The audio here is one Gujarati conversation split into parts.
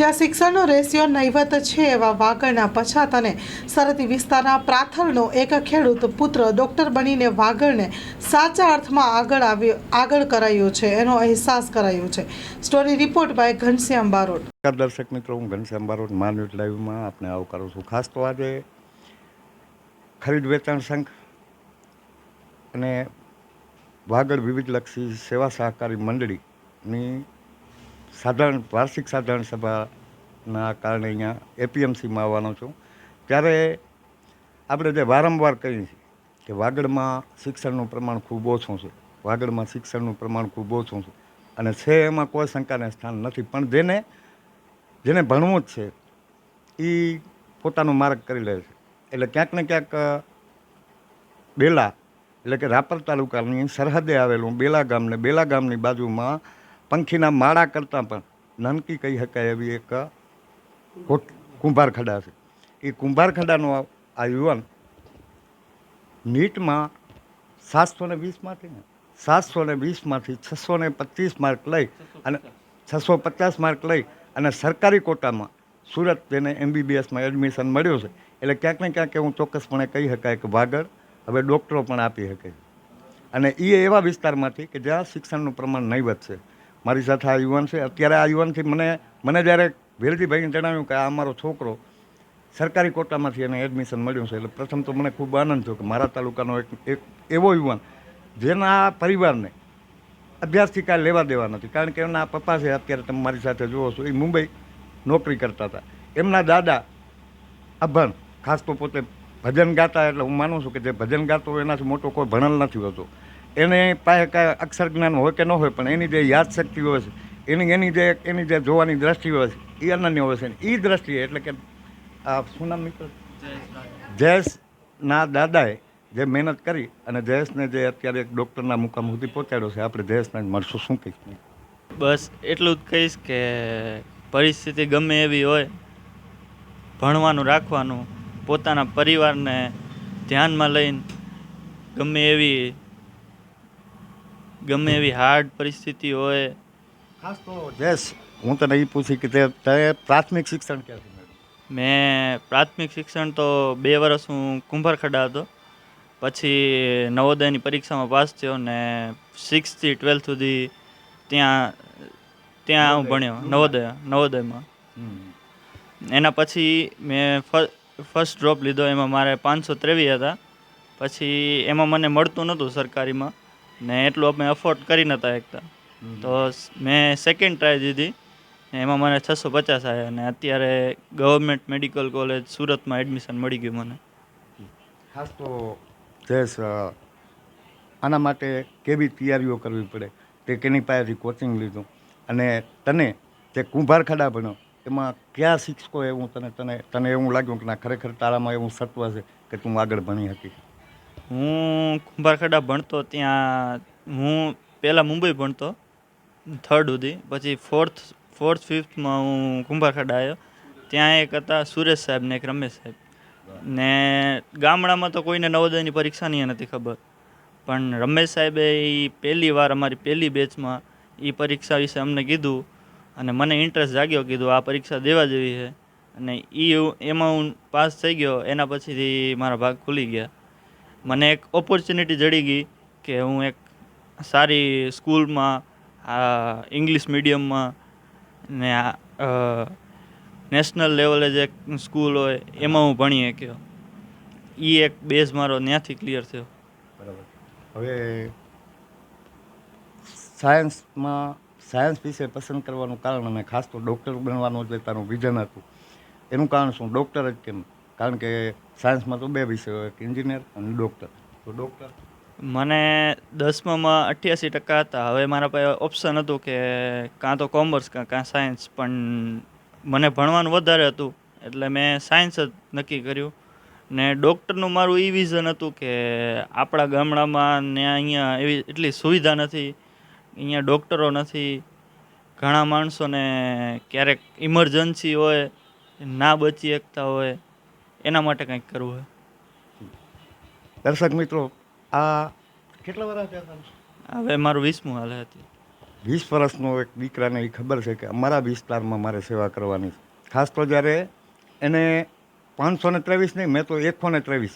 જ્યાં શિક્ષણનો રેશિયો નહીવત છે એવા વાગડના પછાત અને સરહદી વિસ્તારના પ્રાથલનો એક ખેડૂત પુત્ર ડૉક્ટર બનીને વાગડને સાચા અર્થમાં આગળ આવ્યો આગળ કરાયો છે, એનો અહેસાસ કરાયો છે. Story report by Ghanshyam Barot. દર્શક મિત્રો, હું ઘનશ્યામ બારોટ માનવીટ લાઈવમાં આપને આવકારું છું. ખાસ તો આજે ખરીદ વેચાણ સંઘ અને વાગડ વિવિધલક્ષી સેવા સહકારી મંડળીની સાધારણ, વાર્ષિક સાધારણ સભાના કારણે અહીંયા એપીએમસીમાં આવવાનો છું. ત્યારે આપણે જે વારંવાર કહીએ છીએ કે વાગડમાં શિક્ષણનું પ્રમાણ ખૂબ ઓછું છે. વાગડમાં શિક્ષણનું પ્રમાણ ખૂબ ઓછું છે. અને છે એમાં કોઈ શંકાને સ્થાન નથી. પણ જેને જેને ભણવું જ છે એ પોતાનો માર્ગ કરી લે છે. એટલે ક્યાંક ને ક્યાંક, બેલા, એટલે કે રાપર તાલુકાની સરહદે આવેલું બેલા ગામને, બેલા ગામની બાજુમાં પંખીના માળા કરતાં પણ નાનકી કહી શકાય એવી એક કોટ કુંભારખડા છે. એ કુંભારખડાનો આ યુવાન નીટમાં સાતસો ને વીસમાંથી ને, સાતસો ને વીસમાંથી છસો ને પચીસ માર્ક લઈ અને છસો પચાસ માર્ક લઈ અને સરકારી કોટામાં સુરત તેને એમબીબીએસમાં એડમિશન મળ્યું છે. એટલે ક્યાંક ને ક્યાંક હું ચોક્કસપણે કહી શકાય કે વાગડ હવે ડૉક્ટરો પણ આપી શકે અને એ એવા વિસ્તારમાંથી કે જ્યાં શિક્ષણનું પ્રમાણ નહીવત છે. મારી સાથે આ યુવાન છે. અત્યારે આ યુવાનથી મને મને જ્યારે વેલજીભાઈને જણાવ્યું કે આ અમારો છોકરો સરકારી કોટામાંથી એને એડમિશન મળ્યું છે, એટલે પ્રથમ તો મને ખૂબ આનંદ થયો કે મારા તાલુકાનો એક એક એવો યુવાન જેના પરિવારને અભ્યાસથી કાંઈ લેવા દેવા નથી. કારણ કે એમના પપ્પા છે, અત્યારે તમે મારી સાથે જુઓ છો, એ મુંબઈ નોકરી કરતા હતા. એમના દાદા અભણ, ખાસ તો પોતે ભજન ગાતા, એટલે હું માનું છું કે જે ભજન ગાતો એનાથી મોટો કોઈ ભણેલ નથી હોતો. એને પાસે કાંઈ અક્ષર જ્ઞાન હોય કે ન હોય, પણ એની જે યાદશક્તિ હોય છે, એની એની જે એની જે જોવાની દ્રષ્ટિ હોય છે, એ અનન્ય હોય છે. એ દ્રષ્ટિએ એટલે કે આ શું મિત્ર? જયેશના દાદાએ જે મહેનત કરી અને જયેશને જે અત્યારે એક ડૉક્ટરના મુકામ સુધી પહોંચાડ્યો છે, આપણે જયેશને મળશું, શું કહીશ? બસ એટલું જ કહીશ કે પરિસ્થિતિ ગમે એવી હોય, ભણવાનું, રાખવાનું, પોતાના પરિવારને ધ્યાનમાં લઈને ગમે એવી ગમે એવી હાર્ડ પરિસ્થિતિ હોય. ખાસ તો જેસ હું તને એ પૂછી કે તે તે પ્રાથમિક શિક્ષણ ક્યાંથી મેં પ્રાથમિક શિક્ષણ તો બે વર્ષ હું કુંભારખડા હતો. પછી નવોદયની પરીક્ષામાં પાસ થયો ને સિક્સથી ટ્વેલ્થ સુધી ત્યાં ત્યાં હું ભણ્યો. નવોદય નવોદયમાં. એના પછી મેં ફર્સ્ટ ડ્રોપ લીધો. એમાં મારે પાંચસો ત્રેવીસ હતા. પછી એમાં મને મળતું નહોતું સરકારીમાં. ને એટલું અમે અફોર્ડ કરી નહોતા શકતા. તો મેં સેકન્ડ ટ્રાય દીધી. એમાં મને છસો પચાસ આવ્યા અને અત્યારે ગવર્મેન્ટ મેડિકલ કોલેજ સુરતમાં એડમિશન મળી ગયું મને. ખાસ તો જયેશ આના માટે કેવી તૈયારીઓ કરવી પડે? તે કેની પાસેથી કોચિંગ લીધું? અને તને જે કુંભારખડા ભણ્યો એમાં કયા શિક્ષકો એવું તને તને તને એવું લાગ્યું કે ના ખરેખર તારામાં એવું સત્વ છે કે તું આગળ ભણી હતી હું કુંભારખેડા ભણતો ત્યાં, હું પહેલાં મુંબઈ ભણતો થર્ડ સુધી. પછી ફોર્થ ફોર્થ ફિફ્થમાં હું કુંભારખેડા આવ્યો. ત્યાં એક હતા સુરેશ સાહેબ ને એક રમેશ સાહેબ. ને ગામડામાં તો કોઈને નવોદયની પરીક્ષાની નથી ખબર. પણ રમેશ સાહેબે એ પહેલી વાર અમારી પહેલી બેચમાં એ પરીક્ષા વિશે અમને કીધું અને મને ઇન્ટરેસ્ટ જાગ્યો, કીધું આ પરીક્ષા દેવા જેવી છે. અને એ એમાં હું પાસ થઈ ગયો, એના પછીથી મારા ભાગ ખુલી ગયા. મને એક ઓપોર્ચ્યુનિટી જડી ગઈ કે હું એક સારી સ્કૂલમાં ઇંગ્લિશ મીડિયમમાં ને નેશનલ લેવલે જે સ્કૂલ હોય, એમાં હું ભણી શક્યો. એ એક બેઝ મારો ત્યાંથી ક્લિયર થયો. બરાબર. હવે સાયન્સમાં સાયન્સ વિશે પસંદ કરવાનું કારણ અને ખાસ તો ડૉક્ટર બનવાનું જ તારું વિઝન હતું. એનું કારણ શું? ડૉક્ટર જ કેમ? કારણ કે સાયન્સમાં તો બે વિષય હોય એન્જિનિયર અને ડૉક્ટર. તો ડૉક્ટર? મને દસમામાં અઠ્યાસી ટકા હતા. હવે મારા પાસે ઓપ્શન હતું કે કાં તો કોમર્સ કાં કાં સાયન્સ પણ મને ભણવાનું વધારે હતું, એટલે મેં સાયન્સ જ નક્કી કર્યું. ને ડૉક્ટરનું મારું એ વિઝન હતું કે આપણા ગામડામાં ને અહીંયા એવી એટલી સુવિધા નથી, અહીંયા ડૉક્ટરો નથી. ઘણા માણસોને ક્યારેક ઇમરજન્સી હોય, ના બચી શકતા હોય. એના માટે કંઈક કરવું હોય. દર્શક મિત્રો આ કેટલા વર્ષ થયા હવે મારું વીસમું હાલે હતી. વીસ વર્ષનો એક દીકરાને એ ખબર છે કે અમારા વિસ્તારમાં મારે સેવા કરવાની છે. ખાસ તો જ્યારે એને પાંચસો ને ત્રેવીસ નહીં મેં તો એકસો ને ત્રેવીસ.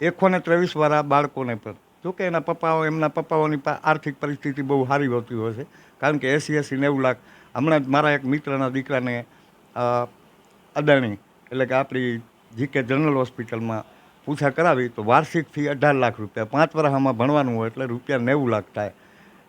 એકસો ને ત્રેવીસવાળા બાળકોને પણ. જોકે એના પપ્પાઓ એમના પપ્પાઓની આર્થિક પરિસ્થિતિ બહુ સારી હોતી હોય છે. કારણ કે એસી એસી નેવું લાખ હમણાં જ મારા એક મિત્રના દીકરાને અદાણી એટલે કે આપણી જીકે જનરલ હોસ્પિટલમાં પૂછા કરાવી તો વાર્ષિક ફી અઢાર લાખ રૂપિયા, પાંચ વર્ષમાં ભણવાનું હોય એટલે રૂપિયા નેવું લાખ થાય.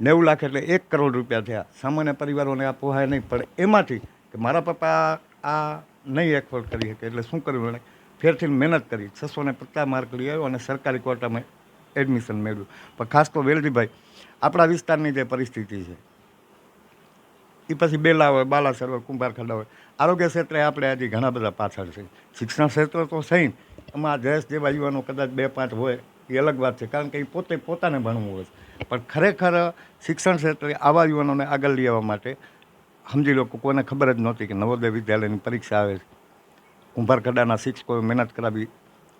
નેવું લાખ એટલે એક કરોડ રૂપિયા થયા. સામાન્ય પરિવારોને આ પોહાય નહીં, પણ એમાંથી કે મારા પપ્પા આ નહીં એફોર્ડ કરી શકે એટલે શું કર્યું એણે? ફેરથી મહેનત કરી. છસો ને પચાસ માર્ક લઈ આવ્યો અને સરકારી કોટામાં એડમિશન મેળવ્યું. પણ ખાસ તો વેલજીભાઈ, આપણા વિસ્તારની જે પરિસ્થિતિ છે એ પછી બેલા હોય, બાલાસર હોય, કુંભારખંડા હોય. આરોગ્ય ક્ષેત્રે આપણે હજી ઘણા બધા પાછળ છે. શિક્ષણ ક્ષેત્ર તો સહી એમાં જયેશ જેવા યુવાનો કદાચ બે પાંચ હોય એ અલગ વાત છે, કારણ કે એ પોતે પોતાને ભણવું હોય છે. પણ ખરેખર શિક્ષણ ક્ષેત્રે આવા યુવાનોને આગળ આવવા માટે સમજી લો કોને ખબર જ નહોતી કે નવોદય વિદ્યાલયની પરીક્ષા આવે છે. કુંભારખંડાના શિક્ષકોએ મહેનત કરાવી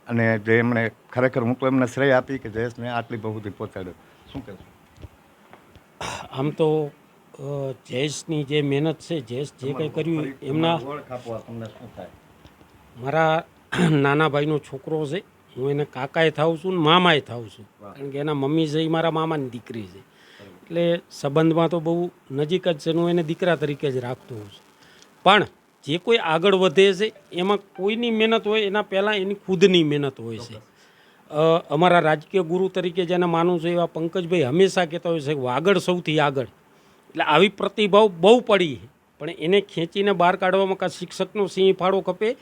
અને જે એમણે ખરેખર હું તો એમને શ્રેય આપી કે જયેશને આટલી બહુથી પહોંચાડ્યો. શું કહેશું? આમ તો જયેશની જે મહેનત છે જયેશ જે કંઈ કર્યું એમના મારા નાના ભાઈનો છોકરો છે હું એને કાકાએ થાઉં છું ને મામાએ થાઉં છું. કારણ કે એના મમ્મી છે એ મારા મામાની દીકરી છે. એટલે સંબંધમાં તો બહુ નજીક જ છે હું એને દીકરા તરીકે જ રાખતો હોઉં છું. પણ જે કોઈ આગળ વધે છે એમાં કોઈની મહેનત હોય એના પહેલાં એની ખુદની મહેનત હોય છે. અમારા રાજકીય ગુરુ તરીકે જેને માનું છું એવા પંકજભાઈ હંમેશા કહેતા હોય છે આગળ સૌથી આગળ. એટલે આવી પ્રતિભાવ બહુ પડી પણ એને ખેંચીને બહાર કાઢવામાં કાં શિક્ષકનો સિંહ ફાળો ખપે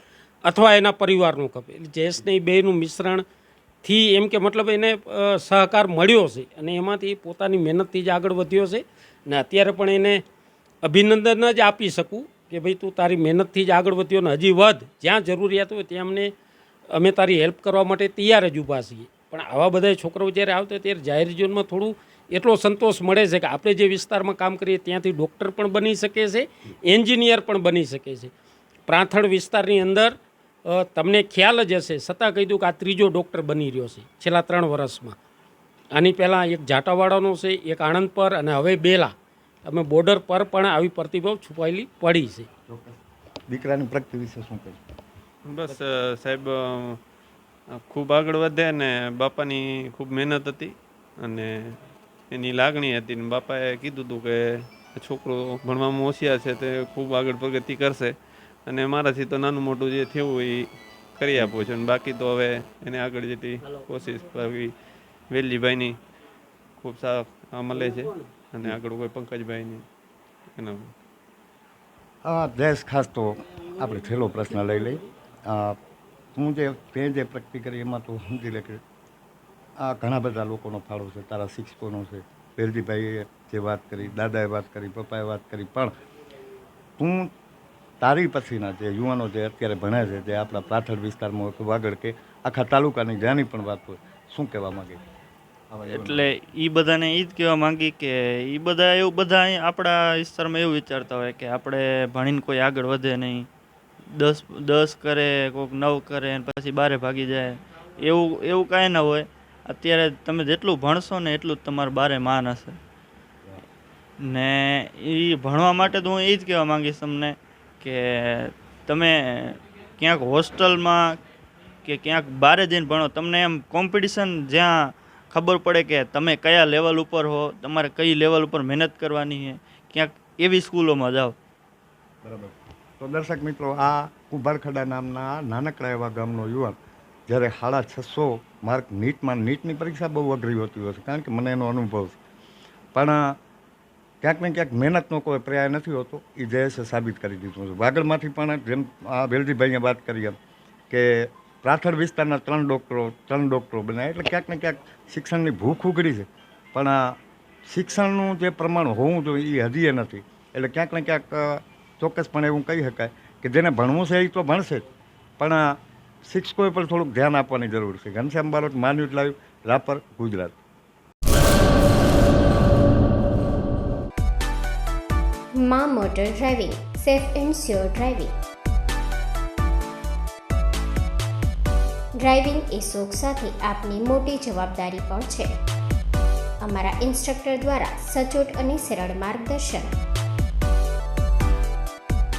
અથવા એના પરિવારનો ખપે. એટલે એ બેનું મિશ્રણથી એમ કે મતલબ એને સહકાર મળ્યો છે અને એમાંથી એ પોતાની મહેનતથી જ આગળ વધ્યો છે ને અત્યારે પણ એને અભિનંદન જ આપી શકું કે ભાઈ તું તારી મહેનતથી જ આગળ વધ્યો ને હજી વધ. જ્યાં જરૂરિયાત હોય ત્યાં અમને, અમે તારી હેલ્પ કરવા માટે તૈયાર જ ઊભા છીએ. પણ આવા બધા છોકરાઓ જ્યારે આવતા ત્યારે જાહેર જીવનમાં થોડું એટલો સંતોષ મળે છે કે આપણે જે વિસ્તારમાં કામ કરીએ ત્યાંથી ડૉક્ટર પણ બની શકે છે એન્જિનિયર પણ બની શકે છે. પ્રાંથણ વિસ્તારની અંદર તમને ખ્યાલ જ હશે છતાં કહી દઉં કે આ ત્રીજો ડૉક્ટર બની રહ્યો છે છેલ્લા ત્રણ વર્ષમાં. આની પહેલાં એક જાટાવાડાનો છે એક આણંદ પર અને હવે બેલા. અમે બોર્ડર પર પણ આવી પ્રતિભાવ છુપાયેલી પડી છે. દીકરાની પ્રગતિ વિશે શું કહ્યું બસ સાહેબ ખૂબ આગળ વધે અને બાપાની ખૂબ મહેનત હતી અને એની લાગણી હતી ને બાપાએ કીધું હતું કે છોકરો ભણવામાં હોશિયાર છે તે ખૂબ આગળ પ્રગતિ કરશે અને મારાથી તો નાનું મોટું જે થયું એ કરી આપું છું અને બાકી તો હવે એને આગળ જેટલી કોશિશ કરવી. વેલીભાઈની ખૂબ સારા મળે છે અને આગળ કોઈ પંકજભાઈની એના. હા દેશ ખાસ તો આપણે છેલ્લો પ્રશ્ન લઈ લઈ. આ, હું જે તે જે પ્રગતિ કરી એમાં તો સમજી લે કે આ ઘણા બધા લોકોનો ફાળો છે. તારા શિક્ષકોનો છે. વેલજીભાઈએ જે વાત કરી, દાદાએ વાત કરી, પપ્પાએ વાત કરી, પણ તું તારી પછીના જે યુવાનો જે અત્યારે ભણે છે, જે આપણા પ્રાથળ વિસ્તારમાં હોય કે વાગડ કે આખા તાલુકાની જ્યાંની પણ વાત હોય, શું કહેવા માગે? એટલે એ બધાને એ જ કહેવા માંગી કે એ બધા એવું, બધા અહીં આપણા વિસ્તારમાં એવું વિચારતા હોય કે આપણે ભણીને કોઈ આગળ વધે નહીં. દસ દસ કરે, કોઈક નવ કરે પછી બારે ભાગી જાય. એવું એવું કાંઈ ના હોય. અત્યારે તમે જેટલું ભણશો ને એટલું જ તમારે બારે માન હશે. ને એ ભણવા માટે તો હું એ જ કહેવા માંગીશ તમને કે તમે ક્યાંક હોસ્ટેલમાં કે ક્યાંક બારે જઈને ભણો, તમને એમ કોમ્પિટિશન જ્યાં ખબર પડે કે તમે કયા લેવલ ઉપર હો, તમારે કઈ લેવલ ઉપર મહેનત કરવાની છે, ક્યાંક એવી સ્કૂલોમાં જાઓ. બરાબર. તો દર્શક મિત્રો, આ કુંભારખડા નામના નાનકડા એવા ગામનો યુવાન જ્યારે સાડા છસો માર્ક નીટમાં, નીટની પરીક્ષા બહુ અઘરી હોતી હોય છે, કારણ કે મને એનો અનુભવ છે. પણ ક્યાંક ને ક્યાંક મહેનતનો કોઈ પર્યાય નથી હોતો એ જયેશે સાબિત કરી દીધું છે. વાગડમાંથી પણ જેમ આ વેલજીભાઈએ વાત કરી એમ, કે પ્રાથળ વિસ્તારના ત્રણ ડૉક્ટરો ત્રણ ડૉક્ટરો બનાવ્યા એટલે ક્યાંક ને ક્યાંક શિક્ષણની ભૂખ ઉઘડી છે. પણ શિક્ષણનું જે પ્રમાણ હોવું જોઈએ એ હજી નથી. એટલે ક્યાંક ને ક્યાંક ચોક્કસપણે એવું કહી શકાય કે જેને ભણવું છે એ તો ભણશે જ. પણ શિક્ષકોએ પણ થોડુંક ધ્યાન આપવાની જરૂર છે. ઘનશ્યામ બારોટ માન્યુટ લાઈવ, રાપર, ગુજરાત. માં motor driving, safe and sure driving. Driving એ શોખ સાથે આપની મોટી જવાબદારી પણ છે. અમારા ઇન્સ્ટ્રક્ટર દ્વારા સચોટ અને સરળ માર્ગદર્શન.